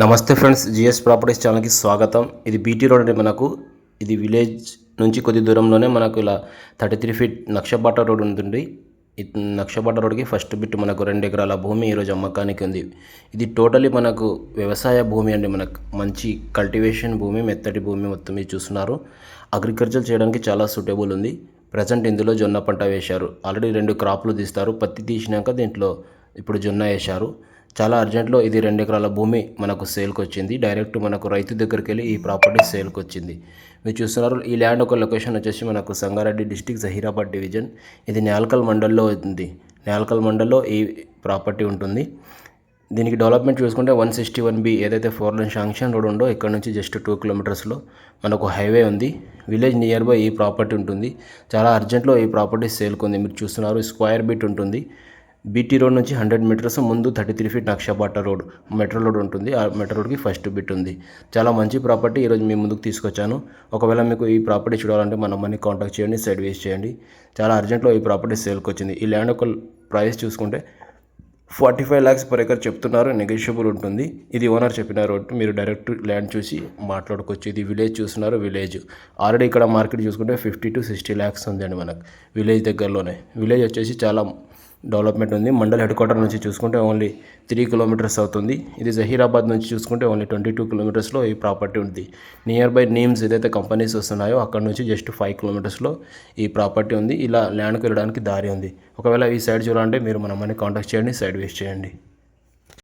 నమస్తే friends GS properties ఛానల్కి స్వాగతం. ఇది బీటీ రోడ్ అంటే మనకు ఇది విలేజ్ నుంచి కొద్ది దూరంలోనే మనకు ఇలా థర్టీ త్రీ ఫీట్ నక్షబాట రోడ్ ఉంటుంది. నక్షబాట రోడ్కి ఫస్ట్ బిట్ మనకు రెండు ఎకరాల భూమి ఈరోజు అమ్మకానికి ఉంది. ఇది టోటలీ మనకు వ్యవసాయ భూమి అండి మనకు. మంచి కల్టివేషన్ భూమి మెత్తటి భూమి మొత్తం మీరు చూస్తున్నారు. అగ్రికల్చర్ చేయడానికి చాలా సూటబుల్ ఉంది. ప్రజెంట్ ఇందులో జొన్న పంట వేశారు. ఆల్రెడీ రెండు క్రాప్లు తీస్తారు. పత్తి తీసినాక దీంట్లో ఇప్పుడు జొన్న వేశారు. చాలా అర్జెంట్లో ఇది రెండు ఎకరాల భూమి మనకు సేల్కి వచ్చింది డైరెక్ట్ మనకు రైతు దగ్గరికి వెళ్ళి ఈ ప్రాపర్టీ సేల్కి వచ్చింది మీరు చూస్తున్నారు ఈ ల్యాండ్ ఒక లొకేషన్ వచ్చేసి మనకు సంగారెడ్డి డిస్టిక్ జహీరాబాద్ డివిజన్ ఇది నేల్కల్ మండల్లో ఉంది. నేల్కల్ మండల్లో ఈ ప్రాపర్టీ ఉంటుంది. దీనికి డెవలప్మెంట్ చూసుకుంటే వన్ సిక్స్టీ వన్ బి ఏదైతే ఫోర్ లైన్ శాంక్షన్ రోడ్ ఉందో ఇక్కడ నుంచి జస్ట్ టూ కిలోమీటర్స్లో మనకు హైవే ఉంది. విలేజ్ నియర్ బై ఈ ప్రాపర్టీ ఉంటుంది. చాలా అర్జెంట్లో ఈ ప్రాపర్టీ సేల్కి ఉంది. మీరు చూస్తున్నారు స్క్వేర్ బీట్ ఉంటుంది. బీటీ రోడ్ నుంచి హండ్రెడ్ మీటర్స్ ముందు థర్టీ త్రీ ఫీట్ నక్షపాట రోడ్ మెట్రో రోడ్ ఉంటుంది. ఆ మెట్రో రోడ్కి ఫస్ట్ బిట్ ఉంది. చాలా మంచి ప్రాపర్టీ ఈరోజు మీ ముందుకు తీసుకొచ్చాను. ఒకవేళ మీకు ఈ ప్రాపర్టీ చూడాలంటే మన మనీ కాంటాక్ట్ చేయండి సైడ్ వేస్ చేయండి. చాలా అర్జెంట్లో ఈ ప్రాపర్టీ సేల్కి వచ్చింది. ఈ ల్యాండ్ ఒక ప్రైస్ చూసుకుంటే forty five lakhs per acre చెప్తున్నారు. నెగోషియబుల్ ఉంటుంది. ఇది ఓనర్ చెప్పిన రోడ్. మీరు డైరెక్ట్ ల్యాండ్ చూసి మాట్లాడుకోవచ్చు. ఇది విలేజ్ చూస్తున్నారు విలేజ్. ఆల్రెడీ ఇక్కడ మార్కెట్ చూసుకుంటే ఫిఫ్టీ టు సిక్స్టీ ల్యాక్స్ ఉందండి మనకు. విలేజ్ దగ్గరలోనే. విలేజ్ వచ్చేసి చాలా డెవలప్మెంట్ ఉంది. మండల్ హెడ్ క్వార్టర్ నుంచి చూసుకుంటే ఓన్లీ త్రీ కిలోమీటర్స్ అవుతుంది. ఇది జహీరాబాద్ నుంచి చూసుకుంటే ఓన్లీ ట్వంటీ టూ కిలోమీటర్స్లో ఈ ప్రాపర్టీ ఉంది. నియర్ బై నేమ్స్ ఏదైతే కంపెనీస్ వస్తున్నాయో అక్కడ నుంచి జస్ట్ ఫైవ్ కిలోమీటర్స్లో ఈ ప్రాపర్టీ ఉంది. ఇలా ల్యాండ్కి వెళ్ళడానికి దారి ఉంది. ఒకవేళ ఈ సైడ్ చూడాలంటే మీరు మన మనీ కాంటాక్ట్ చేయండి సైడ్ వేస్ట్ చేయండి.